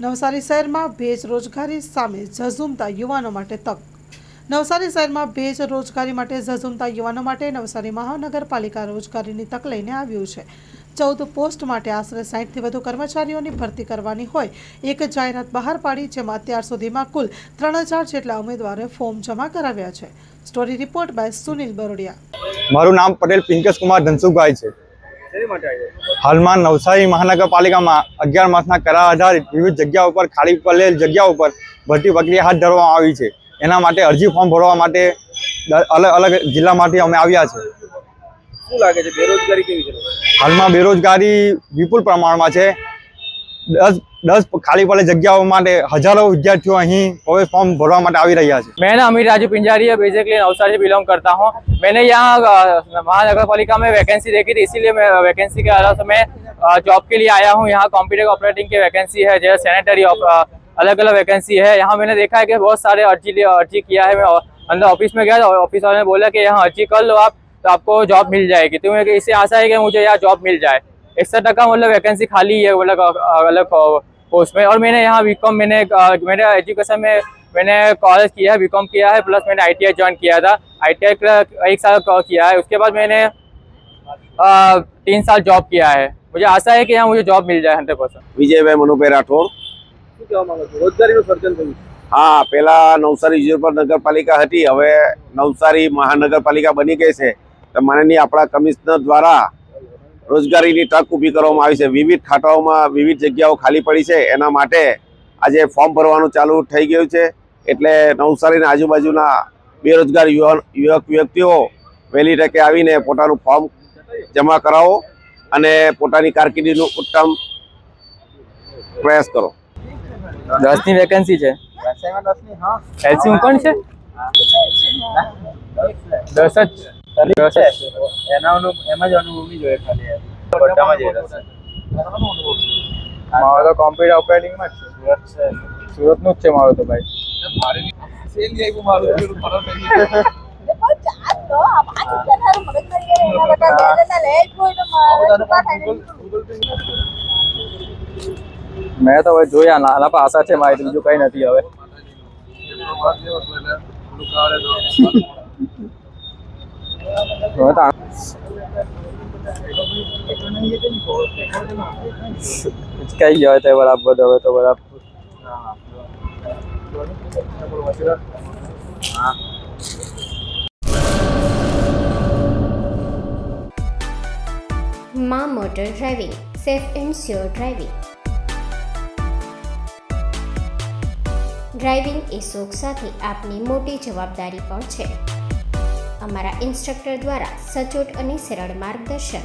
નવસારી શહેરમાં ભેજ રોજગારી સામે ઝઝુમતા યુવાનો માટે તક. નવસારી શહેરમાં ભેજ રોજગારી માટે ઝઝુમતા યુવાનો માટે નવસારી મહાનગરપાલિકા રોજગારીની તક લઈને આવ્યું છે. ચૌદ પોસ્ટ માટે આશરે સાહીઠથી વધુ કર્મચારીઓની ભરતી કરવાની હોય, એક જાહેરાત બહાર પાડી જેમાં અત્યાર સુધીમાં કુલ ત્રણ હજાર જેટલા ઉમેદવારોએ ફોર્મ જમા કરાવ્યા છે. Story report by Sunil Barodia. મારું નામ પટેલ પિંકસ કુમાર ધનસુખભાઈ છે. હાલમાં નવસારી મહાનગરપાલિકામાં અગિયાર માસના કરાર આધારિત વિવિધ જગ્યાઓ ઉપર ખાલી પડેલ જગ્યાઓ ઉપર ભરતી પ્રક્રિયા હાથ ધરવામાં આવી છે. એના માટે અરજી ફોર્મ ભરવા માટે અલગ અલગ જિલ્લામાંથી અમે આવ્યા છે. શું લાગે છે બેરોજગારી કેવી છે? હાલમાં બેરોજગારી વિપુલ પ્રમાણમાં છે. દસ દસ ખાલી પડેલ જગ્યાઓ માટે હજારો વિદ્યાર્થીઓ અહીં પ્રવેશ ફોર્મ ભરવા માટે આવી રહ્યા છે मैं ना अमीर राजू पिंजारी है बेसिकली नवसारी से बिलोंग करता हूँ मैंने यहाँ अ, महानगर पालिका में वैकेंसी देखी थी इसीलिए मैं वैकेंसी के अलावा मैं जॉब के लिए आया हूँ यहाँ कंप्यूटर ऑपरेटिंग की वैकेंसी है जैसे सैनिटरी अलग अलग वैकेंसी है यहाँ मैंने देखा है कि बहुत सारे अर्जी लिए- अर्जी किया है मैं अंदर ऑफिस में गया तो ऑफिस वाले ने बोला कि यहाँ अर्जी कर लो आप तो आपको जॉब मिल जाएगी तो मुझे इससे आशा है कि मुझे यहाँ जॉब मिल जाए इकसठ टका मतलब वैकेंसी खाली है मतलब अ, अलग पोस्ट में और मैंने यहाँ बीकॉम मैंने अ, मेरे एजुकेशन में मैंने कॉलेज किया है बीकॉम किया है प्लस मैंने आईटीआई ज्वाइन किया था आईटीआई एक साल का किया है उसके बाद मैंने अ, तीन साल जॉब किया है मुझे आशा है कि यहाँ मुझे जॉब मिल जाए हंड्रेड परसेंट વિજયભાઈ મનુભાઈ રાઠોડ શું કહેવા માંગો છો રોજગારીનું સર્જન થયું છે હા પેલા નવસારી વિજયપુર નગરપાલિકા હતી હવે નવસારી મહાનગરપાલિકા બની ગઈ છે તો માનનીય આપણા કમિશનર દ્વારા રોજગારીની તક ઊભી કરવામાં આવી છે. વિવિધ ખાતાઓમાં વિવિધ જગ્યાઓ ખાલી પડી છે. એના માટે આજે ફોર્મ ભરવાનું ચાલુ થઈ ગયું છે. એટલે નવસારીના આજુબાજુના બેરોજગાર યુવક વ્યક્તિઓ વહેલી તકે આવીને પોતાનું ફોર્મ જમા કરાવો અને પોતાની કારકિર્દીનું ઉત્તમ પ્રયાસ કરો. દસની વેકેન્સી છે. એલસી કોણ છે? દસ જ. દસ જ. એના એમાં જ અનુભવી જોઈએ ખાલી બધામાં જ મારો તો કોમ્પ્યુટર ઓપરેટિંગમાં જ છે. સુરતનું જ છે મારો તો ભાઈ. મેં તો હવે જોયા નાના પાસા છે મારી બીજું કઈ નથી હવે. હવે તો કઈ ગયો તે બરાબર, હવે તો બરાબર. મા motor driving, safe and sure driving. Driving એ શોખ સાથે આપની મોટી જવાબદારી પણ છે. અમારા ઇન્સ્ટ્રક્ટર દ્વારા સચોટ અને સરળ માર્ગદર્શન